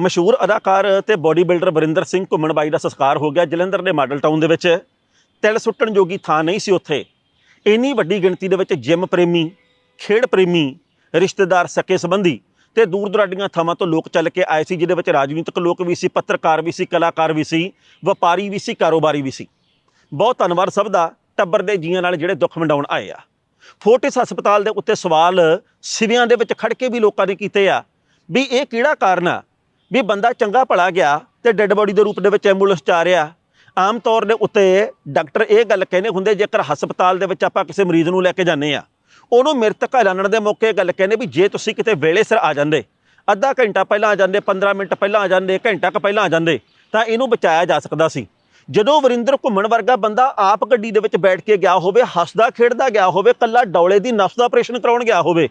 ਮਸ਼ਹੂਰ ਅਦਾਕਾਰ ਤੇ ਬਾਡੀ ਬਿਲਡਰ ਵਰਿੰਦਰ ਸਿੰਘ ਘੁੰਮਣ ਬਾਈ ਦਾ ਸੰਸਕਾਰ ਹੋ ਗਿਆ ਜਲੰਧਰ ਦੇ ਮਾਡਲ ਟਾਊਨ ਦੇ ਵਿੱਚ। ਤਿਲ ਸੁੱਟਣ ਜੋਗੀ ਥਾਂ ਨਹੀਂ ਸੀ ਉੱਥੇ। ਇੰਨੀ ਵੱਡੀ ਗਿਣਤੀ ਦੇ ਵਿੱਚ ਜਿਮ ਪ੍ਰੇਮੀ, ਖੇਡ ਪ੍ਰੇਮੀ, ਰਿਸ਼ਤੇਦਾਰ, ਸਕੇ ਸੰਬੰਧੀ ਤੇ ਦੂਰ ਦੁਰਾਡੀਆਂ ਥਾਵਾਂ ਤੋਂ ਲੋਕ ਚੱਲ ਕੇ ਆਏ ਸੀ, ਜਿਹਦੇ ਵਿੱਚ ਰਾਜਨੀਤਿਕ ਲੋਕ ਵੀ ਸੀ, ਪੱਤਰਕਾਰ ਵੀ ਸੀ, ਕਲਾਕਾਰ ਵੀ ਸੀ, ਵਪਾਰੀ ਵੀ ਸੀ, ਕਾਰੋਬਾਰੀ ਵੀ ਸੀ। ਬਹੁਤ ਧੰਨਵਾਦ ਸਭ ਦਾ ਟੱਬਰ ਦੇ ਜੀਆਂ ਨਾਲ ਜਿਹੜੇ ਦੁੱਖ ਵੰਡਾਉਣ ਆਏ ਆ। ਫੋਰਟਿਸ ਹਸਪਤਾਲ ਦੇ ਉੱਤੇ ਸਵਾਲ ਸਿਵਿਆਂ ਦੇ ਵਿੱਚ ਖੜ ਕੇ ਵੀ ਲੋਕਾਂ ਨੇ ਕੀਤੇ ਆ ਵੀ ਇਹ ਕਿਹੜਾ ਕਾਰਨ ਆ? ਵੀ ਬੰਦਾ ਚੰਗਾ ਭਲਾ ਗਿਆ ਤੇ ਡੈੱਡ ਬੋਡੀ ਦੇ ਰੂਪ ਦੇ ਵਿੱਚ ਐਂਬੂਲੈਂਸ 'ਚ ਆ ਰਿਹਾ। ਆਮ ਤੌਰ ਦੇ ਉੱਤੇ ਡਾਕਟਰ ਇਹ ਗੱਲ ਕਹਿੰਦੇ ਹੁੰਦੇ, ਜੇਕਰ ਹਸਪਤਾਲ ਦੇ ਵਿੱਚ ਆਪਾਂ ਕਿਸੇ ਮਰੀਜ਼ ਨੂੰ ਲੈ ਕੇ ਜਾਂਦੇ ਆ ਉਹਨੂੰ ਮ੍ਰਿਤਕ ਐਲਾਨਣ ਦੇ ਮੌਕੇ ਇਹ ਗੱਲ ਕਹਿੰਦੇ ਵੀ ਜੇ ਤੁਸੀਂ ਕਿਤੇ ਵੇਲੇ ਸਿਰ ਆ ਜਾਂਦੇ, ਅੱਧਾ ਘੰਟਾ ਪਹਿਲਾਂ ਆ ਜਾਂਦੇ 15 ਮਿੰਟ ਪਹਿਲਾਂ ਆ ਜਾਂਦੇ, ਘੰਟਾ ਕੁ ਪਹਿਲਾਂ ਆ ਜਾਂਦੇ, ਤਾਂ ਇਹਨੂੰ ਬਚਾਇਆ ਜਾ ਸਕਦਾ ਸੀ। ਜਦੋਂ ਵਰਿੰਦਰ ਘੁੰਮਣ ਵਰਗਾ ਬੰਦਾ ਆਪ ਗੱਡੀ ਦੇ ਵਿੱਚ ਬੈਠ ਕੇ ਗਿਆ ਹੋਵੇ, ਹੱਸਦਾ, ਖੇਡਦਾ ਗਿਆ ਹੋਵੇ ਕੱਲਾ ਡੌਲੇ ਦੀ ਨਸ ਦਾ ਆਪਰੇਸ਼ਨ ਕਰਾਉਣ ਗਿਆ ਹੋਵੇ,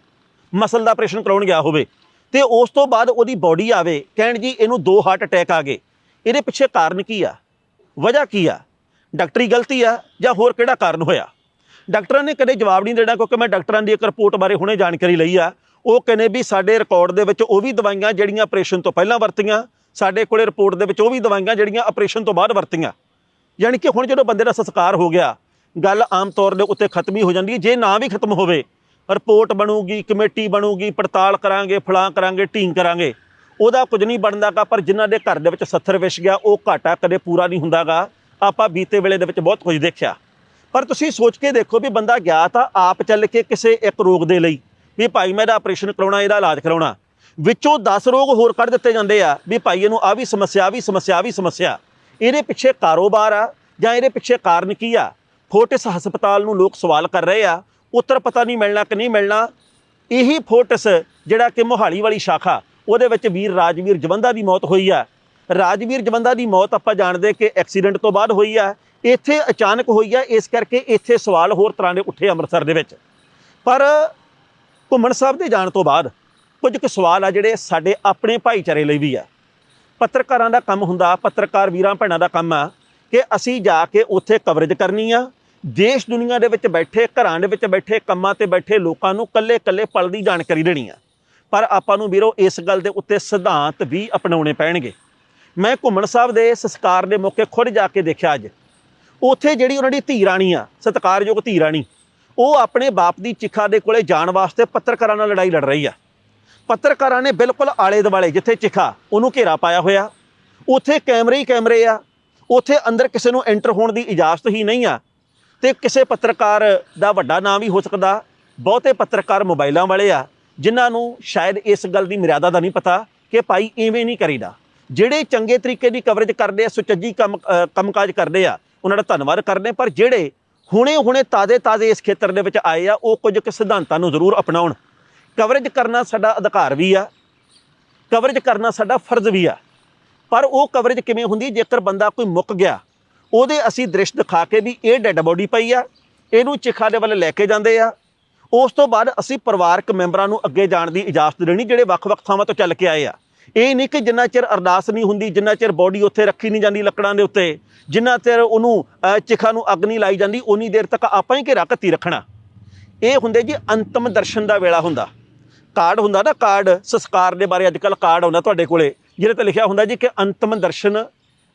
ਮਸਲ ਦਾ ਆਪਰੇਸ਼ਨ ਕਰਾਉਣ ਗਿਆ ਹੋਵੇ ਤੇ ਉਸ ਤੋਂ ਬਾਅਦ ਉਹਦੀ ਬਾਡੀ ਆਵੇ, ਕਹਿਣ ਜੀ ਇਹਨੂੰ ਦੋ ਹਾਰਟ ਅਟੈਕ ਆ ਗਏ। ਇਹਦੇ ਪਿੱਛੇ ਕਾਰਨ ਕੀ ਆ? ਵਜ੍ਹਾ ਕੀ ਆ? ਡਾਕਟਰੀ ਗਲਤੀ ਆ ਜਾਂ ਹੋਰ ਕਿਹੜਾ ਕਾਰਨ ਹੋਇਆ? ਡਾਕਟਰਾਂ ਨੇ ਕਦੇ ਜਵਾਬ ਨਹੀਂ ਦੇਣਾ ਕਿਉਂਕਿ ਮੈਂ ਡਾਕਟਰਾਂ ਦੀ ਇੱਕ ਰਿਪੋਰਟ ਬਾਰੇ ਹੁਣੇ ਜਾਣਕਾਰੀ ਲਈ ਆ। ਉਹ ਕਹਿੰਦੇ ਵੀ ਸਾਡੇ ਰਿਕਾਰਡ ਦੇ ਵਿੱਚ ਉਹ ਵੀ ਦਵਾਈਆਂ ਜਿਹੜੀਆਂ ਆਪਰੇਸ਼ਨ ਤੋਂ ਪਹਿਲਾਂ ਵਰਤੀਆਂ, ਸਾਡੇ ਕੋਲੇ ਰਿਪੋਰਟ ਦੇ ਵਿੱਚ ਉਹ ਵੀ ਦਵਾਈਆਂ ਜਿਹੜੀਆਂ ਆਪਰੇਸ਼ਨ ਤੋਂ ਬਾਅਦ ਵਰਤੀਆਂ। ਯਾਨੀ ਕਿ ਹੁਣ ਜਦੋਂ ਬੰਦੇ ਦਾ ਸੰਸਕਾਰ ਹੋ ਗਿਆ, ਗੱਲ ਆਮ ਤੌਰ ਦੇ ਉੱਤੇ ਖਤਮ ਹੀ ਹੋ ਜਾਂਦੀ ਹੈ। ਜੇ ਨਾ ਵੀ ਖਤਮ ਹੋਵੇ ਰਿਪੋਰਟ ਬਣੂਗੀ, ਕਮੇਟੀ ਬਣੂਗੀ, ਪੜਤਾਲ ਕਰਾਂਗੇ ਫਲਾਂ ਕਰਾਂਗੇ, ਢੀਂਗ ਕਰਾਂਗੇ। ਉਹਦਾ ਕੁਝ ਨਹੀਂ ਬਣਦਾਗਾ ਪਰ ਜਿਨ੍ਹਾਂ ਦੇ ਘਰ ਦੇ ਵਿੱਚ ਸੱਥਰ ਵਿਸ਼ ਗਿਆ, ਉਹ ਘਾਟਾ ਕਦੇ ਪੂਰਾ ਨਹੀਂ ਹੁੰਦਾਗਾ ਆਪਾਂ ਬੀਤੇ ਵੇਲੇ ਦੇ ਵਿੱਚ ਬਹੁਤ ਕੁਝ ਦੇਖਿਆ। ਪਰ ਤੁਸੀਂ ਸੋਚ ਕੇ ਦੇਖੋ ਵੀ ਬੰਦਾ ਗਿਆ ਤਾਂ ਆਪ ਚੱਲ ਕੇ ਕਿਸੇ ਇੱਕ ਰੋਗ ਦੇ ਲਈ, ਵੀ ਭਾਈ ਮੈਂ ਇਹਦਾ ਆਪਰੇਸ਼ਨ ਕਰਾਉਣਾ, ਇਹਦਾ ਇਲਾਜ ਕਰਾਉਣਾ। ਵਿੱਚੋਂ 10 ਰੋਗ ਹੋਰ ਕੱਢ ਦਿੱਤੇ ਜਾਂਦੇ ਆ, ਵੀ ਭਾਈ ਇਹਨੂੰ ਆ ਵੀ ਸਮੱਸਿਆ, ਆਹ ਵੀ ਸਮੱਸਿਆ, ਆਹ ਵੀ ਸਮੱਸਿਆ। ਇਹਦੇ ਪਿੱਛੇ ਕਾਰੋਬਾਰ ਆ ਜਾਂ ਇਹਦੇ ਪਿੱਛੇ ਕਾਰਨ ਕੀ ਆ? ਫੋਰਟਿਸ ਹਸਪਤਾਲ ਨੂੰ ਲੋਕ ਸਵਾਲ ਕਰ ਰਹੇ ਆ ਉੱਤਰ ਪਤਾ ਨਹੀਂ ਮਿਲਣਾ ਕਿ ਨਹੀਂ ਮਿਲਣਾ। ਇਹੀ ਫੋਰਟਿਸ ਜਿਹੜਾ ਕਿ ਮੋਹਾਲੀ ਵਾਲੀ ਸ਼ਾਖਾ, ਉਹਦੇ ਵਿੱਚ ਵੀਰ ਰਾਜਵੀਰ ਜਵੰਦਾ ਦੀ ਮੌਤ ਹੋਈ ਆ। ਰਾਜਵੀਰ ਜਵੰਦਾ ਦੀ ਮੌਤ ਆਪਾਂ ਜਾਣਦੇ ਕਿ ਐਕਸੀਡੈਂਟ ਤੋਂ ਬਾਅਦ ਹੋਈ ਆ। ਇੱਥੇ ਅਚਾਨਕ ਹੋਈ ਆ, ਇਸ ਕਰਕੇ ਇੱਥੇ ਸਵਾਲ ਹੋਰ ਤਰ੍ਹਾਂ ਦੇ ਉੱਠੇ ਅੰਮ੍ਰਿਤਸਰ ਦੇ ਵਿੱਚ। ਪਰ ਘੁੰਮਣ ਸਾਹਿਬ ਦੇ ਜਾਣ ਤੋਂ ਬਾਅਦ ਕੁਝ ਕੁ ਸਵਾਲ ਆ ਜਿਹੜੇ ਸਾਡੇ ਆਪਣੇ ਭਾਈਚਾਰੇ ਲਈ ਵੀ ਆ। ਪੱਤਰਕਾਰਾਂ ਦਾ ਕੰਮ ਹੁੰਦਾ, ਪੱਤਰਕਾਰ ਵੀਰਾਂ ਭੈਣਾਂ ਦਾ ਕੰਮ ਆ ਕਿ ਅਸੀਂ ਜਾ ਕੇ ਉੱਥੇ ਕਵਰੇਜ ਕਰਨੀ ਆ। ਦੇਸ਼ ਦੁਨੀਆ ਦੇ ਵਿੱਚ ਬੈਠੇ, ਘਰਾਂ ਦੇ ਵਿੱਚ ਬੈਠੇ, ਕੰਮਾਂ ਤੇ ਬੈਠੇ ਲੋਕਾਂ ਨੂੰ ਕੱਲੇ-ਕੱਲੇ ਪਲ ਦੀ ਜਾਣਕਾਰੀ ਦੇਣੀ ਆ। ਪਰ ਆਪਾਂ ਨੂੰ ਵੀਰੋ ਇਸ ਗੱਲ ਦੇ ਉੱਤੇ ਸਿਧਾਂਤ ਵੀ ਅਪਣਾਉਣੇ ਪੈਣਗੇ। ਮੈਂ ਘੁੰਮਣ ਸਾਹਿਬ ਦੇ ਸੰਸਕਾਰ ਦੇ ਮੌਕੇ ਖੁਦ ਜਾ ਕੇ ਦੇਖਿਆ ਅੱਜ। ਉੱਥੇ ਜਿਹੜੀ ਉਹਨਾਂ ਦੀ ਧੀ ਰਾਣੀ ਆ, ਸਤਿਕਾਰਯੋਗ ਧੀ ਰਾਣੀ, ਉਹ ਆਪਣੇ ਬਾਪ ਦੀ ਚਿਖਾ ਦੇ ਕੋਲੇ ਜਾਣ ਵਾਸਤੇ ਪੱਤਰਕਾਰਾਂ ਨਾਲ ਲੜਾਈ ਲੜ ਰਹੀ ਆ। ਪੱਤਰਕਾਰਾਂ ਨੇ ਬਿਲਕੁਲ ਆਲੇ ਦੁਆਲੇ ਜਿੱਥੇ ਚਿਖਾ, ਉਹਨੂੰ ਘੇਰਾ ਪਾਇਆ ਹੋਇਆ। ਉੱਥੇ ਕੈਮਰੇ ਹੀ ਕੈਮਰੇ ਆ। ਉੱਥੇ ਅੰਦਰ ਕਿਸੇ ਨੂੰ ਐਂਟਰ ਹੋਣ ਦੀ ਇਜਾਜ਼ਤ ਹੀ ਨਹੀਂ ਆ। ਤੇ ਕਿਸੇ ਪੱਤਰਕਾਰ ਦਾ ਵੱਡਾ ਨਾਮ ਵੀ ਹੋ ਸਕਦਾ। ਬਹੁਤੇ ਪੱਤਰਕਾਰ ਮੋਬਾਈਲਾਂ ਵਾਲੇ ਆ ਜਿਨ੍ਹਾਂ ਨੂੰ ਸ਼ਾਇਦ ਇਸ ਗੱਲ ਦੀ ਮਰਿਆਦਾ ਦਾ ਨਹੀਂ ਪਤਾ ਕਿ ਭਾਈ ਇਵੇਂ ਨਹੀਂ ਕਰੀਦਾ। ਜਿਹੜੇ ਚੰਗੇ ਤਰੀਕੇ ਦੀ ਕਵਰੇਜ ਕਰਦੇ ਆ ਸੁਚੱਜੀ ਕੰਮ ਅ, ਕੰਮਕਾਜ ਕਰਦੇ ਆ ਉਹਨਾਂ ਦਾ ਧੰਨਵਾਦ ਕਰਦੇ ਪਰ ਜਿਹੜੇ ਹੁਣੇ ਹੁਣੇ ਤਾਜ਼ੇ ਤਾਜ਼ੇ ਇਸ ਖੇਤਰ ਦੇ ਵਿੱਚ ਆਏ ਆ ਉਹ ਕੁਝ ਕੁ ਸਿਧਾਂਤਾਂ ਨੂੰ ਜ਼ਰੂਰ ਅਪਣਾਉਣ। ਕਵਰੇਜ ਕਰਨਾ ਸਾਡਾ ਅਧਿਕਾਰ ਵੀ ਆ ਕਵਰੇਜ ਕਰਨਾ ਸਾਡਾ ਫਰਜ਼ ਵੀ ਆ। ਪਰ ਉਹ ਕਵਰੇਜ ਕਿਵੇਂ ਹੁੰਦੀ ਜੇਕਰ ਬੰਦਾ ਕੋਈ ਮੁੱਕ ਗਿਆ ਉਹਦੇ ਅਸੀਂ ਦ੍ਰਿਸ਼ ਦਿਖਾ ਕੇ ਵੀ ਇਹ ਡੈੱਡ ਬੋਡੀ ਪਈ ਆ ਇਹਨੂੰ ਚਿਖਾ ਦੇ ਵੱਲ ਲੈ ਕੇ ਜਾਂਦੇ ਆ। ਉਸ ਤੋਂ ਬਾਅਦ ਅਸੀਂ ਪਰਿਵਾਰਕ ਮੈਂਬਰਾਂ ਨੂੰ ਅੱਗੇ ਜਾਣ ਦੀ ਇਜਾਜ਼ਤ ਦੇਣੀ ਜਿਹੜੇ ਵੱਖ-ਵੱਖ ਥਾਵਾਂ ਤੋਂ ਚੱਲ ਕੇ ਆਏ ਆ। ਇਹ ਨਹੀਂ ਕਿ ਜਿੰਨਾ ਚਿਰ ਅਰਦਾਸ ਨਹੀਂ ਹੁੰਦੀ ਜਿੰਨਾ ਚਿਰ ਬੋਡੀ ਉੱਥੇ ਰੱਖੀ ਨਹੀਂ ਜਾਂਦੀ ਲੱਕੜਾਂ ਦੇ ਉੱਤੇ ਜਿੰਨਾ ਚਿਰ ਉਹਨੂੰ ਅਹ, ਚਿਖਾ ਨੂੰ ਅੱਗ ਨਹੀਂ ਲਾਈ ਜਾਂਦੀ ਉਨੀ ਦੇਰ ਤੱਕ ਆਪਾਂ ਹੀ ਘੇਰਾ ਘੱਤੀ ਰੱਖਣਾ। ਇਹ ਹੁੰਦੇ ਜੀ ਅੰਤਮ ਦਰਸ਼ਨ ਦਾ ਵੇਲਾ ਹੁੰਦਾ। ਕਾਰਡ ਹੁੰਦਾ ਨਾ ਕਾਰਡ ਸੰਸਕਾਰ ਦੇ ਬਾਰੇ ਅੱਜਕੱਲ ਕਾਰਡ ਆਉਂਦਾ ਤੁਹਾਡੇ ਕੋਲੇ ਜਿਹਦੇ ਤੇ ਲਿਖਿਆ ਹੁੰਦਾ ਜੀ ਕਿ ਅੰਤਮ ਦਰਸ਼ਨ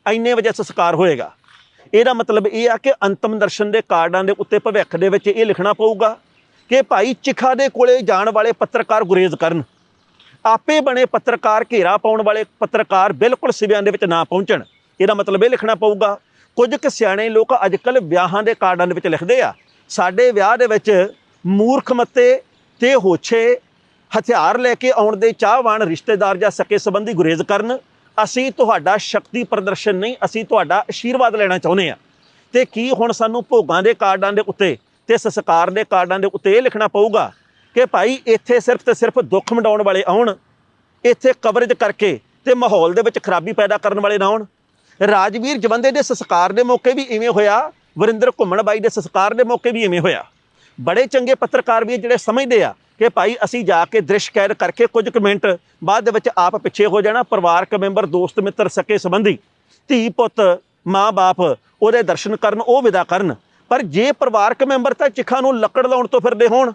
ਇੰਨੇ ਵਜੇ ਸੰਸਕਾਰ ਹੋਏਗਾ। ਇਹਦਾ ਮਤਲਬ ਇਹ ਆ ਕਿ ਅੰਤਮ ਦਰਸ਼ਨ ਦੇ ਕਾਰਡਾਂ ਦੇ ਉੱਤੇ ਭਵਿੱਖ ਦੇ ਵਿੱਚ ਇਹ ਲਿਖਣਾ ਪਊਗਾ ਕਿ ਭਾਈ ਚਿਖਾ ਦੇ ਕੋਲੇ ਜਾਣ ਵਾਲੇ ਪੱਤਰਕਾਰ ਗੁਰੇਜ਼ ਕਰਨ। ਆਪੇ ਬਣੇ ਪੱਤਰਕਾਰ ਘੇਰਾ ਪਾਉਣ ਵਾਲੇ ਪੱਤਰਕਾਰ ਬਿਲਕੁਲ ਸਿਵਿਆਂ ਦੇ ਵਿੱਚ ਨਾ ਪਹੁੰਚਣ। ਇਹਦਾ ਮਤਲਬ ਇਹ ਲਿਖਣਾ ਪਊਗਾ, ਕੁਝ ਕੁ ਸਿਆਣੇ ਲੋਕ ਅੱਜਕੱਲ ਵਿਆਹਾਂ ਦੇ ਕਾਰਡਾਂ ਦੇ ਵਿੱਚ ਲਿਖਦੇ ਆ, ਸਾਡੇ ਵਿਆਹ ਦੇ ਵਿੱਚ ਮੂਰਖ ਮੱਤੇ ਤੇ ਹੋਛੇ ਹਥਿਆਰ ਲੈ ਕੇ ਆਉਣ ਦੇ ਚਾਹਵਾਨ ਰਿਸ਼ਤੇਦਾਰ ਜਾਂ ਸਕੇ ਸੰਬੰਧੀ ਗੁਰੇਜ਼ ਕਰਨ। ਅਸੀਂ ਤੁਹਾਡਾ ਸ਼ਕਤੀ ਪ੍ਰਦਰਸ਼ਨ ਨਹੀਂ, ਅਸੀਂ ਤੁਹਾਡਾ ਆਸ਼ੀਰਵਾਦ ਲੈਣਾ ਚਾਹੁੰਦੇ ਆ ਤੇ ਕੀ ਹੁਣ ਸਾਨੂੰ ਭੋਗਾਂ ਦੇ ਕਾਰਡਾਂ ਦੇ ਉੱਤੇ ਤੇ ਸੰਸਕਾਰ ਦੇ ਕਾਰਡਾਂ ਦੇ ਉੱਤੇ ਇਹ ਲਿਖਣਾ ਪਊਗਾ ਕਿ ਭਾਈ ਇੱਥੇ ਸਿਰਫ ਤੇ ਸਿਰਫ ਦੁੱਖ ਮਡਾਉਣ ਵਾਲੇ ਆਉਣ, ਇੱਥੇ ਕਵਰੇਜ ਕਰਕੇ ਤੇ ਮਾਹੌਲ ਦੇ ਵਿੱਚ ਖਰਾਬੀ ਪੈਦਾ ਕਰਨ ਵਾਲੇ ਨਾ ਆਉਣ। ਰਾਜਵੀਰ ਜਵੰਦੇ ਦੇ ਸੰਸਕਾਰ ਦੇ ਮੌਕੇ ਵੀ ਇਵੇਂ ਹੋਇਆ, ਵਰਿੰਦਰ ਘੁੰਮਣ ਬਾਈ ਦੇ ਸੰਸਕਾਰ ਦੇ ਮੌਕੇ ਵੀ ਇਵੇਂ ਹੋਇਆ। ਬੜੇ ਚੰਗੇ ਪੱਤਰਕਾਰ ਵੀ ਜਿਹੜੇ ਸਮਝਦੇ ਆ ਕਿ ਭਾਈ ਅਸੀਂ ਜਾ ਕੇ ਦ੍ਰਿਸ਼ ਕੈਦ ਕਰਕੇ ਕੁਝ ਕੁ ਮਿੰਟ ਬਾਅਦ ਦੇ ਵਿੱਚ ਆਪ ਪਿੱਛੇ ਹੋ ਜਾਣਾ, ਪਰਿਵਾਰਕ ਮੈਂਬਰ, ਦੋਸਤ, ਮਿੱਤਰ, ਸਕੇ ਸੰਬੰਧੀ। ਧੀ, ਪੁੱਤ ਮਾਂ-ਬਾਪ ਉਹਦੇ ਦਰਸ਼ਨ ਕਰਨ, ਉਹ ਵਿਦਾ ਕਰਨ। ਪਰ ਜੇ ਪਰਿਵਾਰਕ ਮੈਂਬਰ ਤਾਂ ਚਿਖਾ ਨੂੰ ਲੱਕੜ ਲਾਉਣ ਤੋਂ ਫਿਰਦੇ ਹੋਣ,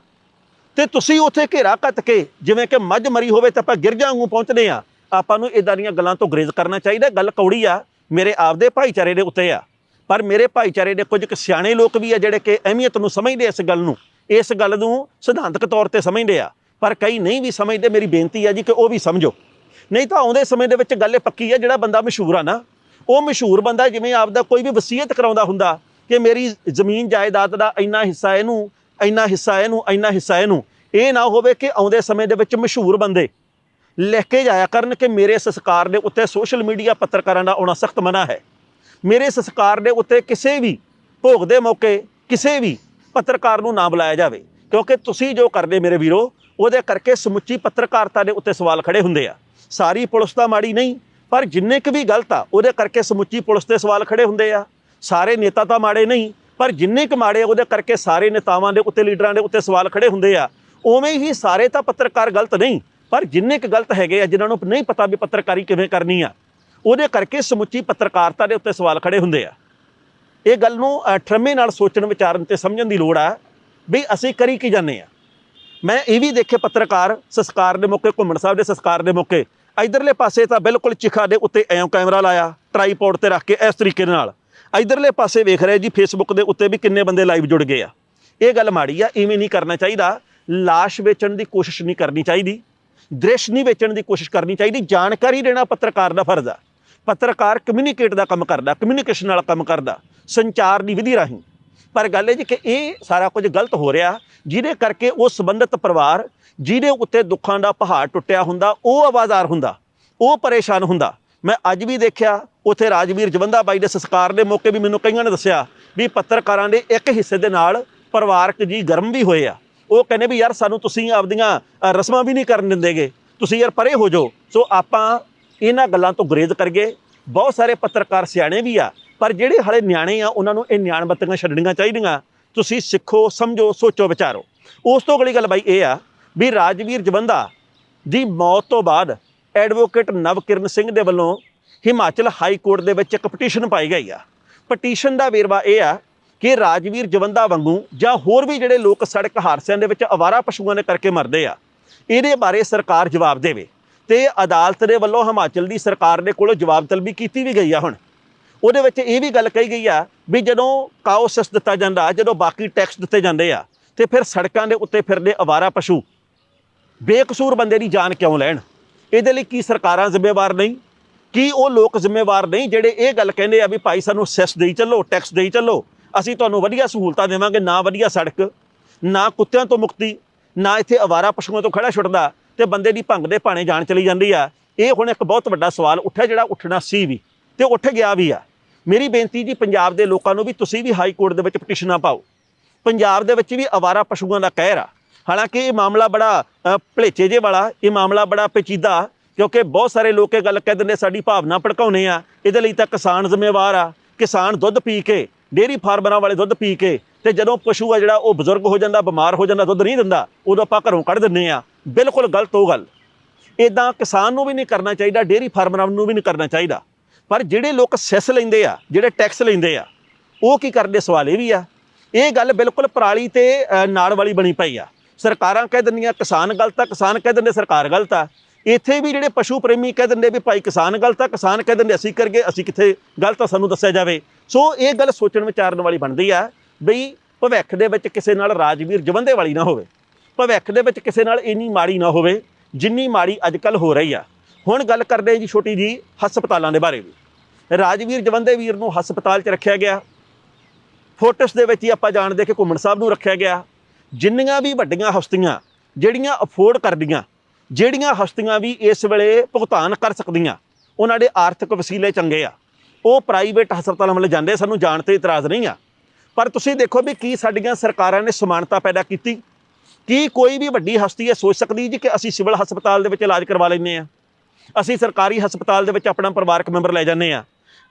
ਤੇ ਤੁਸੀਂ ਉੱਥੇ ਘੇਰਾ ਕੱਤ ਕੇ, ਜਿਵੇਂ ਕਿ ਮੱਝ ਮਰੀ ਹੋਵੇ ਤਾਂ ਆਪਾਂ ਗਿਰਜਾਂ ਵਾਂਗੂ ਪਹੁੰਚਦੇ ਆ ਆਪਾਂ ਨੂੰ ਇਦਾਂ ਦੀਆਂ ਗੱਲਾਂ ਤੋਂ ਗਰੇਜ਼ ਕਰਨਾ ਚਾਹੀਦਾ। ਗੱਲ ਕੌੜੀ ਆ, ਮੇਰੇ ਆਪਦੇ ਭਾਈਚਾਰੇ ਦੇ ਉੱਤੇ ਆ। ਪਰ ਮੇਰੇ ਭਾਈਚਾਰੇ ਦੇ ਕੁਝ ਕੁ ਸਿਆਣੇ ਲੋਕ ਵੀ ਆ ਜਿਹੜੇ ਕਿ ਅਹਿਮੀਅਤ ਨੂੰ ਸਮਝਦੇ ਇਸ ਗੱਲ ਨੂੰ। ਇਸ ਗੱਲ ਨੂੰ ਸਿਧਾਂਤਕ ਤੌਰ ਤੇ ਸਮਝਦੇ ਆ, ਪਰ ਕਈ ਨਹੀਂ ਵੀ ਸਮਝਦੇ, ਮੇਰੀ ਬੇਨਤੀ ਆ ਜੀ ਕਿ ਉਹ ਵੀ ਸਮਝੋ। ਨਹੀਂ ਤਾਂ ਆਉਂਦੇ ਸਮੇਂ ਦੇ ਵਿੱਚ ਗੱਲ ਇਹ ਪੱਕੀ ਆ, ਜਿਹੜਾ ਬੰਦਾ ਮਸ਼ਹੂਰ ਆ ਨਾ, ਉਹ ਮਸ਼ਹੂਰ ਬੰਦਾ ਜਿਵੇਂ ਆਪਦਾ ਕੋਈ ਵੀ ਵਸੀਅਤ ਕਰਾਉਂਦਾ ਹੁੰਦਾ ਕਿ ਮੇਰੀ ਜ਼ਮੀਨ ਜਾਇਦਾਦ ਦਾ ਇੰਨਾ ਹਿੱਸਾ ਇਹਨੂੰ, ਇੰਨਾ ਹਿੱਸਾ ਇਹਨੂੰ, ਇੰਨਾ ਹਿੱਸਾ ਇਹਨੂੰ। ਇਹ ਨਾ ਹੋਵੇ ਕਿ ਆਉਂਦੇ ਸਮੇਂ ਦੇ ਵਿੱਚ ਮਸ਼ਹੂਰ ਬੰਦੇ ਲਿਖ ਕੇ ਜਾਇਆ ਕਰਨ ਕਿ ਮੇਰੇ ਸੰਸਕਾਰ ਦੇ ਉੱਤੇ ਸੋਸ਼ਲ ਮੀਡੀਆ ਪੱਤਰਕਾਰਾਂ ਦਾ ਆਉਣਾ ਸਖਤ ਮਨਾ ਹੈ। ਮੇਰੇ ਸੰਸਕਾਰ ਦੇ ਉੱਤੇ ਕਿਸੇ ਵੀ ਭੋਗ ਦੇ ਮੌਕੇ, ਕਿਸੇ ਵੀ ਪੱਤਰਕਾਰ ਨੂੰ ਨਾ ਬੁਲਾਇਆ ਜਾਵੇ, ਕਿਉਂਕਿ ਤੁਸੀਂ ਜੋ ਕਰਦੇ ਮੇਰੇ ਵੀਰੋ, ਉਹਦੇ ਕਰਕੇ ਸਮੁੱਚੀ ਪੱਤਰਕਾਰਤਾ ਦੇ ਉੱਤੇ ਸਵਾਲ ਖੜੇ ਹੁੰਦੇ ਆ। ਸਾਰੀ ਪੁਲਿਸ ਤਾਂ ਮਾੜੀ ਨਹੀਂ, ਪਰ ਜਿੰਨੇ ਕੁ ਵੀ ਗਲਤ ਆ, ਉਹਦੇ ਕਰਕੇ ਸਮੁੱਚੀ ਪੁਲਿਸ ਤੇ ਸਵਾਲ ਖੜੇ ਹੁੰਦੇ ਆ। ਸਾਰੇ ਨੇਤਾ ਤਾਂ ਮਾੜੇ ਨਹੀਂ, ਪਰ ਜਿੰਨੇ ਕੁ ਮਾੜੇ ਉਹਦੇ ਕਰਕੇ ਸਾਰੇ ਨੇਤਾਵਾਂ ਦੇ ਉੱਤੇ, ਲੀਡਰਾਂ ਦੇ ਉੱਤੇ ਸਵਾਲ ਖੜੇ ਹੁੰਦੇ ਆ। ਉਵੇਂ ਹੀ ਸਾਰੇ ਤਾਂ ਪੱਤਰਕਾਰ ਗਲਤ ਨਹੀਂ, ਪਰ ਜਿੰਨੇ ਕੁ ਗਲਤ ਹੈਗੇ ਆ, ਜਿਨ੍ਹਾਂ ਨੂੰ ਨਹੀਂ ਪਤਾ ਵੀ ਪੱਤਰਕਾਰੀ ਕਿਵੇਂ ਕਰਨੀ ਆ, ਉਹਦੇ ਕਰਕੇ ਸਮੁੱਚੀ ਪੱਤਰਕਾਰਤਾ ਦੇ ਉੱਤੇ ਸਵਾਲ ਖੜੇ ਹੁੰਦੇ ਆ। ਇਹ ਗੱਲ ਨੂੰ ਠਰਮੇ ਨਾਲ ਸੋਚਣ, ਵਿਚਾਰਨ ਤੇ ਸਮਝਣ ਦੀ ਲੋੜ ਆ ਵੀ ਅਸੀਂ ਕਰੀ ਕੀ ਜਾਂਦੇ ਆ। ਮੈਂ ਇਹ ਵੀ ਦੇਖੇ ਪੱਤਰਕਾਰ ਸੰਸਕਾਰ ਦੇ ਮੌਕੇ, ਘੁੰਮਣ ਸਾਹਿਬ ਦੇ ਸੰਸਕਾਰ ਦੇ ਮੌਕੇ, ਇਧਰਲੇ ਪਾਸੇ ਤਾਂ ਬਿਲਕੁਲ ਚਿਖਾ ਦੇ ਉੱਤੇ ਐਂ ਕੈਮਰਾ ਲਾਇਆ ਟਰਾਈਪੋਡ ਤੇ ਰੱਖ ਕੇ ਇਸ ਤਰੀਕੇ ਦੇ ਨਾਲ। ਇਧਰਲੇ ਪਾਸੇ ਵੇਖ ਰਹੇ ਜੀ ਫੇਸਬੁੱਕ ਦੇ ਉੱਤੇ ਵੀ ਕਿੰਨੇ ਬੰਦੇ ਲਾਈਵ ਜੁੜ ਗਏ ਆ। ਇਹ ਗੱਲ ਮਾੜੀ ਆ, ਇਵੇਂ ਨਹੀਂ ਕਰਨਾ ਚਾਹੀਦਾ। ਲਾਸ਼ ਵੇਚਣ ਦੀ ਕੋਸ਼ਿਸ਼ ਨਹੀਂ ਕਰਨੀ ਚਾਹੀਦੀ। ਦ੍ਰਿਸ਼ ਨਹੀਂ ਵੇਚਣ ਦੀ ਕੋਸ਼ਿਸ਼ ਕਰਨੀ ਚਾਹੀਦੀ। ਜਾਣਕਾਰੀ ਦੇਣਾ ਪੱਤਰਕਾਰ ਦਾ ਫਰਜ਼ ਆ। ਪੱਤਰਕਾਰ ਕਮਿਊਨੀਕੇਟ ਦਾ ਕੰਮ ਕਰਦਾ ਕਮਿਊਨੀਕੇਸ਼ਨ ਨਾਲ ਕੰਮ ਕਰਦਾ। ਸੰਚਾਰ ਦੀ ਵਿਧੀ ਰਾਹੀਂ। ਪਰ ਗੱਲ ਇਹ ਜੀ ਕਿ ਇਹ ਸਾਰਾ ਕੁਝ ਗਲਤ ਹੋ ਰਿਹਾ, ਜਿਹਦੇ ਕਰਕੇ ਉਹ ਸੰਬੰਧਿਤ ਪਰਿਵਾਰ, ਜਿਹਦੇ ਉੱਤੇ ਦੁੱਖਾਂ ਦਾ ਪਹਾੜ ਟੁੱਟਿਆ ਹੁੰਦਾ, ਉਹ ਆਵਾਜ਼ਾਰ ਹੁੰਦਾ, ਉਹ ਪਰੇਸ਼ਾਨ ਹੁੰਦਾ। ਮੈਂ ਅੱਜ ਵੀ ਦੇਖਿਆ, ਉੱਥੇ ਰਾਜਵੀਰ ਜਵੰਦਾ ਬਾਈ ਦੇ ਸੰਸਕਾਰ ਦੇ ਮੌਕੇ ਵੀ ਮੈਨੂੰ ਕਈਆਂ ਨੇ ਦੱਸਿਆ ਵੀ ਪੱਤਰਕਾਰਾਂ ਦੇ ਇੱਕ ਹਿੱਸੇ ਦੇ ਨਾਲ ਪਰਿਵਾਰਕ ਜੀ ਗਰਮ ਵੀ ਹੋਏ ਆ। ਉਹ ਕਹਿੰਦੇ ਵੀ ਯਾਰ ਸਾਨੂੰ ਤੁਸੀਂ ਆਪਦੀਆਂ ਰਸਮਾਂ ਵੀ ਨਹੀਂ ਕਰਨ ਦਿੰਦੇਗੇ। ਤੁਸੀਂ ਯਾਰ ਪਰੇ ਹੋ ਜਾਓ। ਸੋ ਆਪਾਂ ਇਹਨਾਂ ਗੱਲਾਂ ਤੋਂ ਗੁਰੇਜ਼ ਕਰਗੇ ਬਹੁਤ ਸਾਰੇ ਪੱਤਰਕਾਰ ਸਿਆਣੇ ਵੀ ਆ ਪਰ ਜਿਹੜੇ ਹਲੇ ਨਿਆਣੇ ਆ, ਉਹਨਾਂ ਨੂੰ ਇਹ ਨਿਆਣ ਬੱਤੀਆਂ ਛੱਡਣੀਆਂ ਚਾਹੀਦੀਆਂ। ਤੁਸੀਂ ਸਿੱਖੋ, ਸਮਝੋ, ਸੋਚੋ, ਵਿਚਾਰੋ। ਉਸ ਤੋਂ ਅਗਲੀ ਗੱਲ ਬਾਈ ਇਹ ਆ ਵੀ ਰਾਜਵੀਰ ਜਵੰਦਾ ਦੀ ਮੌਤ ਤੋਂ ਬਾਅਦ ਐਡਵੋਕੇਟ ਨਵਕਿਰਨ ਸਿੰਘ ਦੇ ਵੱਲੋਂ ਹਿਮਾਚਲ ਹਾਈ ਕੋਰਟ ਦੇ ਵਿੱਚ ਇੱਕ ਪਟੀਸ਼ਨ ਪਾਈ ਗਈ ਆ। ਪਟੀਸ਼ਨ ਦਾ ਵੇਰਵਾ ਇਹ ਆ ਕਿ ਰਾਜਵੀਰ ਜਵੰਦਾ ਵਾਂਗੂ ਜਾਂ ਹੋਰ ਵੀ ਜਿਹੜੇ ਲੋਕ ਸੜਕ ਹਾਦਸਿਆਂ ਦੇ ਵਿੱਚ ਅਵਾਰਾ ਪਸ਼ੂਆਂ ਦੇ ਕਰਕੇ ਮਰਦੇ ਆ, ਇਹਦੇ ਬਾਰੇ ਸਰਕਾਰ ਜਵਾਬ ਦੇਵੇ। ਤੇ ਅਦਾਲਤ ਦੇ ਵੱਲੋਂ ਹਿਮਾਚਲ ਦੀ ਸਰਕਾਰ ਦੇ ਕੋਲੋਂ ਜਵਾਬ ਤਲਬੀ ਕੀਤੀ ਵੀ ਗਈ ਆ ਹੁਣ। ਉਹਦੇ ਵਿੱਚ ਇਹ ਵੀ ਗੱਲ ਕਹੀ ਗਈ ਆ ਵੀ ਜਦੋਂ ਕਾਉਸਸ ਦਿੱਤਾ ਜਾਂਦਾ, ਜਦੋਂ ਬਾਕੀ ਟੈਕਸ ਦਿੱਤੇ ਜਾਂਦੇ ਆ, ਤੇ ਫਿਰ ਸੜਕਾਂ ਦੇ ਉੱਤੇ ਫਿਰਦੇ ਅਵਾਰਾ ਪਸ਼ੂ। ਬੇਕਸੂਰ ਬੰਦੇ ਦੀ ਜਾਨ ਕਿਉਂ ਲੈਣ? ਇਹਦੇ ਲਈ ਕੀ ਸਰਕਾਰਾਂ ਜ਼ਿੰਮੇਵਾਰ ਨਹੀਂ? ਕੀ ਉਹ ਲੋਕ ਜ਼ਿੰਮੇਵਾਰ ਨਹੀਂ ਜਿਹੜੇ ਇਹ ਗੱਲ ਕਹਿੰਦੇ ਆ ਵੀ ਭਾਈ ਸਾਨੂੰ ਸੈਸ ਦੇਈ ਚੱਲੋ, ਟੈਕਸ ਦੇਈ ਚੱਲੋ, ਅਸੀਂ ਤੁਹਾਨੂੰ ਵਧੀਆ ਸਹੂਲਤਾਂ ਦੇਵਾਂਗੇ, ਨਾ ਵਧੀਆ ਸੜਕ, ਨਾ ਕੁੱਤਿਆਂ ਤੋਂ ਮੁਕਤੀ, ਨਾ ਇੱਥੇ ਅਵਾਰਾ ਪਸ਼ੂਆਂ ਤੋਂ ਖੜਾ ਛੁੱਟਦਾ ਤੇ ਬੰਦੇ ਦੀ ਭੰਗ ਦੇ ਭਾਣੇ ਜਾਣ ਚਲੀ ਜਾਂਦੀ ਆ। ਇਹ ਹੁਣ ਇੱਕ ਬਹੁਤ ਵੱਡਾ ਸਵਾਲ ਉੱਠਿਆ ਜਿਹੜਾ ਉੱਠਣਾ ਸੀ ਵੀ ਤੇ ਉੱਠ ਗਿਆ ਵੀ ਆ। ਮੇਰੀ ਬੇਨਤੀ ਜੀ ਪੰਜਾਬ ਦੇ ਲੋਕਾਂ ਨੂੰ ਵੀ ਤੁਸੀਂ ਵੀ ਹਾਈ ਕੋਰਟ ਦੇ ਵਿੱਚ ਪਟੀਸ਼ਨਾਂ ਪਾਓ। ਪੰਜਾਬ ਦੇ ਵਿੱਚ ਵੀ ਅਵਾਰਾ ਪਸ਼ੂਆਂ ਦਾ ਕਹਿਰ ਆ। ਹਾਲਾਂਕਿ ਇਹ ਮਾਮਲਾ ਬੜਾ ਭਲੇਚੇ ਜੇ ਵਾਲਾ, ਇਹ ਮਾਮਲਾ ਬੜਾ ਪੇਚੀਦਾ, ਕਿਉਂਕਿ ਬਹੁਤ ਸਾਰੇ ਲੋਕ ਇਹ ਗੱਲ ਕਹਿ ਦਿੰਦੇ, ਸਾਡੀ ਭਾਵਨਾ ਭੜਕਾਉਨੇ ਆ, ਇਹਦੇ ਲਈ ਤਾਂ ਕਿਸਾਨ ਜ਼ਿੰਮੇਵਾਰ ਆ। ਕਿਸਾਨ ਦੁੱਧ ਪੀ ਕੇ, ਡੇਅਰੀ ਫਾਰਮਰਾਂ ਵਾਲੇ ਦੁੱਧ ਪੀ ਕੇ, ਤੇ ਜਦੋਂ ਪਸ਼ੂ ਆ ਜਿਹੜਾ ਉਹ ਬਜ਼ੁਰਗ ਹੋ ਜਾਂਦਾ, ਬਿਮਾਰ ਹੋ ਜਾਂਦਾ, ਦੁੱਧ ਨਹੀਂ ਦਿੰਦਾ, ਉਦੋਂ ਆਪਾਂ ਘਰੋਂ ਕੱਢ ਦਿੰਨੇ ਆ। ਬਿਲਕੁਲ ਗਲਤ ਉਹ ਗੱਲ। ਇਦਾਂ ਕਿਸਾਨ ਨੂੰ ਵੀ ਨਹੀਂ ਕਰਨਾ ਚਾਹੀਦਾ, ਡੇਅਰੀ ਫਾਰਮਰਾਂ ਨੂੰ ਵੀ ਨਹੀਂ ਕਰਨਾ ਚਾਹੀਦਾ। ਪਰ ਜਿਹੜੇ ਲੋਕ ਸੈਸ ਲੈਂਦੇ ਆ ਜਿਹੜੇ ਟੈਕਸ ਲੈਂਦੇ ਆ ਉਹ ਕੀ ਕਰਦੇ? ਸਵਾਲ ਇਹ ਵੀ ਆ। ਇਹ ਗੱਲ ਬਿਲਕੁਲ ਪਰਾਲੀ ਤੇ ਅ, ਨਾੜ ਵਾਲੀ ਬਣੀ ਪਈ ਆ। ਸਰਕਾਰਾਂ ਕਹਿ ਦਿੰਦੀਆਂ ਕਿਸਾਨ ਗਲਤ ਆ ਕਿਸਾਨ ਕਹਿ ਦਿੰਦੇ ਸਰਕਾਰ ਗਲਤ ਆ। ਇੱਥੇ ਵੀ ਜਿਹੜੇ ਪਸ਼ੂ ਪ੍ਰੇਮੀ ਕਹਿ ਦਿੰਦੇ ਵੀ ਭਾਈ ਕਿਸਾਨ ਗਲਤ ਆ ਕਿਸਾਨ ਕਹਿ ਦਿੰਦੇ ਅਸੀਂ ਕਰਗੇ ਅਸੀਂ ਕਿੱਥੇ ਗਲਤ ਆ ਸਾਨੂੰ ਦੱਸਿਆ ਜਾਵੇ। ਸੋ ਇਹ ਗੱਲ ਸੋਚਣ ਵਿਚਾਰਨ ਵਾਲੀ ਬਣਦੀ ਆ ਬਈ ਭਵਿੱਖ ਦੇ ਵਿੱਚ ਕਿਸੇ ਨਾਲ ਰਾਜਵੀਰ ਜਵੰਦੇ ਵਾਲੀ ਨਾ ਹੋਵੇ। ਭਵਿੱਖ ਦੇ ਵਿੱਚ ਕਿਸੇ ਨਾਲ ਇੰਨੀ ਮਾੜੀ ਨਾ ਹੋਵੇ ਜਿੰਨੀ ਮਾੜੀ ਅੱਜਕੱਲ ਹੋ ਰਹੀ ਆ। ਹੁਣ ਗੱਲ ਕਰਦੇ ਜੀ ਛੋਟੀ ਜੀ ਹਸਪਤਾਲਾਂ ਦੇ ਬਾਰੇ ਵੀ। ਰਾਜਵੀਰ ਜਵੰਦੇ ਵੀਰ ਨੂੰ ਹਸਪਤਾਲ 'ਚ ਰੱਖਿਆ ਗਿਆ। ਫੋਟਸ ਦੇ ਵਿੱਚ ਹੀ ਆਪਾਂ ਜਾਣਦੇ ਕਿ ਘੁੰਮਣ ਸਾਹਿਬ ਨੂੰ ਰੱਖਿਆ ਗਿਆ। ਜਿੰਨੀਆਂ ਵੀ ਵੱਡੀਆਂ ਹਸਤੀਆਂ, ਜਿਹੜੀਆਂ ਅਫੋਰਡ ਕਰਦੀਆਂ, ਜਿਹੜੀਆਂ ਹਸਤੀਆਂ ਵੀ ਇਸ ਵੇਲੇ ਭੁਗਤਾਨ ਕਰ ਸਕਦੀਆਂ, ਉਹਨਾਂ ਦੇ ਆਰਥਿਕ ਵਸੀਲੇ ਚੰਗੇ ਆ। ਉਹ ਪ੍ਰਾਈਵੇਟ ਹਸਪਤਾਲਾਂ ਵੱਲ ਜਾਂਦੇ, ਸਾਨੂੰ ਜਾਣ ਤੇ ਇਤਰਾਜ਼ ਨਹੀਂ ਆ। ਪਰ ਤੁਸੀਂ ਦੇਖੋ ਵੀ ਕੀ ਸਾਡੀਆਂ ਸਰਕਾਰਾਂ ਨੇ ਸਮਾਨਤਾ ਪੈਦਾ ਕੀਤੀ। ਕੀ ਕੋਈ ਵੀ ਵੱਡੀ ਹਸਤੀ ਇਹ ਸੋਚ ਸਕਦੀ ਜੀ ਕਿ ਅਸੀਂ ਸਿਵਲ ਹਸਪਤਾਲ ਦੇ ਵਿੱਚ ਇਲਾਜ ਕਰਵਾ ਲੈਂਦੇ ਆ? ਅਸੀਂ ਸਰਕਾਰੀ ਹਸਪਤਾਲ ਦੇ ਵਿੱਚ ਆਪਣਾ ਪਰਿਵਾਰਕ ਮੈਂਬਰ ਲੈ ਜਾਂਦੇ ਆ।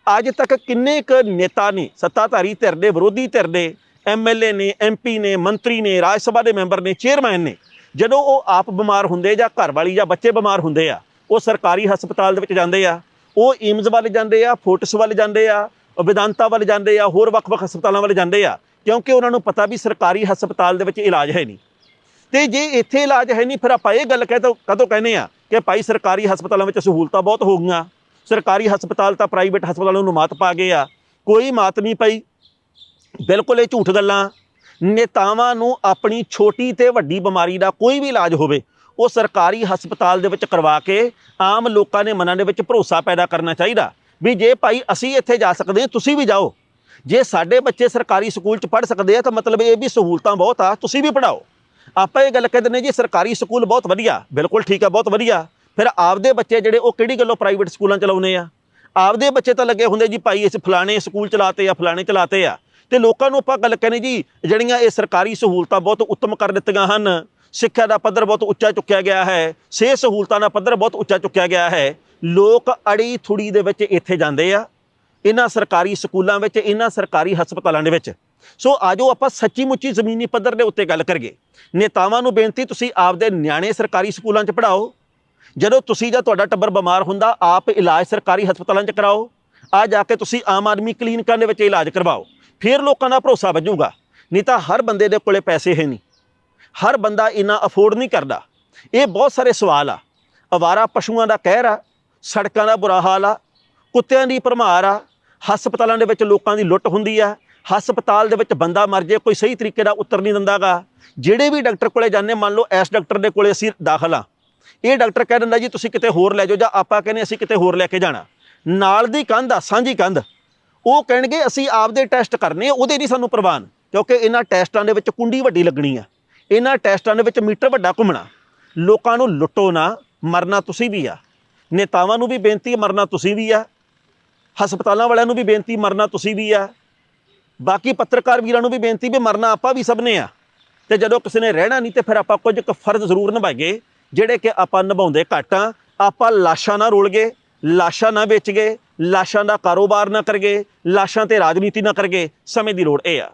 ਅੱਜ ਤੱਕ ਕਿੰਨੇ ਕੁ ਨੇਤਾ ਨੇ, ਸੱਤਾਧਾਰੀ ਧਿਰ ਦੇ ਵਿਰੋਧੀ ਧਿਰ ਦੇ ਐਮਐਲਏ ਨੇ ਐਮਪੀ ਨੇ, ਮੰਤਰੀ ਨੇ, ਰਾਜ ਸਭਾ ਦੇ ਮੈਂਬਰ ਨੇ, ਚੇਅਰਮੈਨ ਨੇ, ਜਦੋਂ ਉਹ ਆਪ ਬਿਮਾਰ ਹੁੰਦੇ ਜਾਂ ਘਰ ਵਾਲੀ ਜਾਂ ਬੱਚੇ ਬਿਮਾਰ ਹੁੰਦੇ ਆ, ਉਹ ਸਰਕਾਰੀ ਹਸਪਤਾਲ ਦੇ ਵਿੱਚ ਜਾਂਦੇ ਆ, ਉਹ ਏਮਜ਼ ਵੱਲ ਜਾਂਦੇ ਆ ਫੋਟਸ ਵੱਲ ਜਾਂਦੇ ਆ, ਵਿਦਾਂਤਾ ਵੱਲ ਜਾਂਦੇ ਆ, ਹੋਰ ਵੱਖ-ਵੱਖ ਹਸਪਤਾਲਾਂ ਵੱਲ ਜਾਂਦੇ ਆ, ਕਿਉਂਕਿ ਉਹਨਾਂ ਨੂੰ ਪਤਾ ਵੀ ਸਰਕਾਰੀ ਹਸਪਤਾਲ ਦੇ ਵਿੱਚ ਇਲਾਜ ਹੈ ਨਹੀਂ। ਤੇ ਜੇ ਇੱਥੇ ਇਲਾਜ ਹੈ ਨਹੀਂ, ਫਿਰ ਆਪਾਂ ਇਹ ਗੱਲ ਕਹਿ ਤੋ ਕਦੋਂ ਕਹਿੰਦੇ ਆ ਕਿ ਭਾਈ ਸਰਕਾਰੀ ਹਸਪਤਾਲਾਂ ਵਿੱਚ ਸਹੂਲਤਾਂ ਬਹੁਤ ਹੋ ਗਈਆਂ। ਸਰਕਾਰੀ ਹਸਪਤਾਲ ਤਾਂ ਪ੍ਰਾਈਵੇਟ ਹਸਪਤਾਲਾਂ ਨੂੰ ਮਾਤ ਪਾ ਗਏ ਆ। ਕੋਈ ਮਾਤ ਨਹੀਂ ਪਈ। ਬਿਲਕੁਲ ਇਹ ਝੂਠ ਗੱਲਾਂ। ਨੇਤਾਵਾਂ ਨੂੰ ਆਪਣੀ ਛੋਟੀ ਤੇ ਵੱਡੀ ਬਿਮਾਰੀ ਦਾ ਕੋਈ ਵੀ ਇਲਾਜ ਹੋਵੇ, ਉਹ ਸਰਕਾਰੀ ਹਸਪਤਾਲ ਦੇ ਵਿੱਚ ਕਰਵਾ ਕੇ ਆਮ ਲੋਕਾਂ ਦੇ ਮਨਾਂ ਦੇ ਵਿੱਚ ਭਰੋਸਾ ਪੈਦਾ ਕਰਨਾ ਚਾਹੀਦਾ। ਵੀ ਜੇ ਭਾਈ ਅਸੀਂ ਇੱਥੇ ਜਾ ਸਕਦੇ ਹਾਂ, ਤੁਸੀਂ ਵੀ ਜਾਓ। ਜੇ ਸਾਡੇ ਬੱਚੇ ਸਰਕਾਰੀ ਸਕੂਲ 'ਚ ਪੜ੍ਹ ਸਕਦੇ ਆ, ਤਾਂ ਮਤਲਬ ਇਹ ਵੀ ਸਹੂਲਤਾਂ ਬਹੁਤ ਆ, ਤੁਸੀਂ ਵੀ ਪੜਾਓ ਆਪਾਂ ਇਹ ਗੱਲ ਕਹਿੰਦੇ ਨੇ ਜੀ, ਸਰਕਾਰੀ ਸਕੂਲ ਬਹੁਤ ਵਧੀਆ। ਬਿਲਕੁਲ ਠੀਕ ਆ, ਬਹੁਤ ਵਧੀਆ। ਫਿਰ ਆਪਦੇ ਬੱਚੇ ਜਿਹੜੇ ਉਹ ਕਿਹੜੀ ਗੱਲੋਂ ਪ੍ਰਾਈਵੇਟ ਸਕੂਲਾਂ ਚ ਲਾਉਨੇ ਆ? ਆਪਦੇ ਬੱਚੇ ਤਾਂ ਲੱਗੇ ਹੁੰਦੇ ਜੀ ਭਾਈ ਇਸ ਫਲਾਣੇ ਸਕੂਲ ਚਲਾਤੇ ਆ, ਫਲਾਣੇ ਚਲਾਤੇ ਆ। ਤੇ ਲੋਕਾਂ ਨੂੰ ਆਪਾਂ ਗੱਲ ਕਹਿੰਦੇ ਜੀ, ਜਿਹੜੀਆਂ ਇਹ ਸਰਕਾਰੀ ਸਹੂਲਤਾਂ ਬਹੁਤ ਉੱਤਮ ਕਰ ਦਿੱਤੀਆਂ ਹਨ, ਸਿੱਖਿਆ ਦਾ ਪੱਧਰ ਬਹੁਤ ਉੱਚਾ ਚੁੱਕਿਆ ਗਿਆ ਹੈ, ਸਿਹਤ ਸਹੂਲਤਾਂ ਦਾ ਪੱਧਰ ਬਹੁਤ ਉੱਚਾ ਚੁੱਕਿਆ ਗਿਆ ਹੈ, ਲੋਕ ਅੜੀ ਥੁੜੀ ਦੇ ਵਿੱਚ ਇੱਥੇ ਜਾਂਦੇ ਆ, ਇਹਨਾਂ ਸਰਕਾਰੀ ਸਕੂਲਾਂ ਵਿੱਚ, ਇਹਨਾਂ ਸਰਕਾਰੀ ਹਸਪਤਾਲਾਂ ਦੇ ਵਿੱਚ। ਸੋ ਆਜੋ ਆਪਾਂ ਸੱਚੀ ਮੁੱਚੀ ਜ਼ਮੀਨੀ ਪੱਧਰ ਦੇ ਉੱਤੇ ਗੱਲ ਕਰੀਏ। ਨੇਤਾਵਾਂ ਨੂੰ ਬੇਨਤੀ, ਤੁਸੀਂ ਆਪਦੇ ਨਿਆਣੇ ਸਰਕਾਰੀ ਸਕੂਲਾਂ 'ਚ ਪੜਾਓ ਜਦੋਂ ਤੁਸੀਂ ਜਾਂ ਤੁਹਾਡਾ ਟੱਬਰ ਬਿਮਾਰ ਹੁੰਦਾ, ਆਪ ਇਲਾਜ ਸਰਕਾਰੀ ਹਸਪਤਾਲਾਂ 'ਚ ਕਰਾਓ। ਆ ਜਾ ਕੇ ਤੁਸੀਂ ਆਮ ਆਦਮੀ ਕਲੀਨਿਕਾਂ ਦੇ ਵਿੱਚ ਇਲਾਜ ਕਰਵਾਓ। ਫਿਰ ਲੋਕਾਂ ਦਾ ਭਰੋਸਾ ਵੱਜੂਗਾ। ਨਹੀਂ ਤਾਂ ਹਰ ਬੰਦੇ ਦੇ ਕੋਲੇ ਪੈਸੇ ਹੈ ਨਹੀਂ। ਹਰ ਬੰਦਾ ਇਨਾ ਅਫੋਰਡ ਨਹੀਂ ਕਰਦਾ। ਇਹ ਬਹੁਤ ਸਾਰੇ ਸਵਾਲ ਆ। ਅਵਾਰਾ ਪਸ਼ੂਆਂ ਦਾ ਕਹਿਰ ਆ, ਸੜਕਾਂ ਦਾ ਬੁਰਾ ਹਾਲ ਆ, ਕੁੱਤਿਆਂ ਦੀ ਭਰਮਾਰ ਆ, ਹਸਪਤਾਲਾਂ ਦੇ ਵਿੱਚ ਲੋਕਾਂ ਦੀ ਲੁੱਟ ਹੁੰਦੀ ਆ। ਹਸਪਤਾਲ ਦੇ ਵਿੱਚ ਬੰਦਾ ਮਰ ਜੇ, ਕੋਈ ਸਹੀ ਤਰੀਕੇ ਦਾ ਉੱਤਰ ਨਹੀਂ ਦਿੰਦਾਗਾ। ਜਿਹੜੇ ਵੀ ਡਾਕਟਰ ਕੋਲੇ ਜਾਂਦੇ, ਮੰਨ ਲਓ ਇਸ ਡਾਕਟਰ ਦੇ ਕੋਲੇ ਅਸੀਂ ਦਾਖਲ ਆ। ਇਹ ਡਾਕਟਰ ਕਹਿ ਦਿੰਦਾ ਜੀ, ਤੁਸੀਂ ਕਿਤੇ ਹੋਰ ਲੈ ਜਾਓ ਜਾਂ ਆਪਾਂ ਕਹਿੰਦੇ ਅਸੀਂ ਕਿਤੇ ਹੋਰ ਲੈ ਕੇ ਜਾਣਾ। ਨਾਲ ਦੀ ਕੰਧ ਆ, ਸਾਂਝੀ ਕੰਧ। ਉਹ ਕਹਿਣਗੇ, ਅਸੀਂ ਆਪਦੇ ਟੈਸਟ ਕਰਨੇ ਉਹਦੇ ਨਹੀਂ ਸਾਨੂੰ ਪ੍ਰਵਾਨ, ਕਿਉਂਕਿ ਇਹਨਾਂ ਟੈਸਟਾਂ ਦੇ ਵਿੱਚ ਕੁੰਡੀ ਵੱਡੀ ਲੱਗਣੀ ਆ। ਇਹਨਾਂ ਟੈਸਟਾਂ ਦੇ ਵਿੱਚ ਮੀਟਰ ਵੱਡਾ ਘੁੰਮਣਾ। ਲੋਕਾਂ ਨੂੰ ਲੁੱਟੋ ਨਾ, ਮਰਨਾ ਤੁਸੀਂ ਵੀ ਆ। ਨੇਤਾਵਾਂ ਨੂੰ ਵੀ ਬੇਨਤੀ, ਮਰਨਾ ਤੁਸੀਂ ਵੀ ਆ। ਹਸਪਤਾਲਾਂ ਵਾਲਿਆਂ ਨੂੰ ਵੀ ਬੇਨਤੀ, ਮਰਨਾ ਤੁਸੀਂ ਵੀ ਆ। ਬਾਕੀ ਪੱਤਰਕਾਰ ਵੀਰਾਂ ਨੂੰ ਵੀ ਬੇਨਤੀ ਵੀ ਮਰਨਾ ਆਪਾਂ ਵੀ ਸਭ ਨੇ ਆ। ਤੇ ਜਦੋਂ ਕਿਸੇ ਨੇ ਰਹਿਣਾ ਨਹੀਂ, ਤੇ ਫਿਰ ਆਪਾਂ ਕੁਝ ਕੁ ਫਰਜ਼ ਜ਼ਰੂਰ ਨਿਭਾਈਏ। ਜਿਹੜੇ ਕਿ ਆਪਾਂ ਨਿਭਾਉਂਦੇ ਘੱਟ ਆ, ਆਪਾਂ ਲਾਸ਼ਾਂ ਨਾ ਰੋਲ ਗਏ, ਲਾਸ਼ਾਂ ਨਾ ਵੇਚ ਗਏ, ਲਾਸ਼ਾਂ ਦਾ ਕਾਰੋਬਾਰ ਨਾ ਕਰਗੇ ਲਾਸ਼ਾਂ ਤੇ ਰਾਜਨੀਤੀ ਨਾ ਕਰਗੇ ਸਮੇਂ ਦੀ ਲੋੜ ਇਹ ਆ।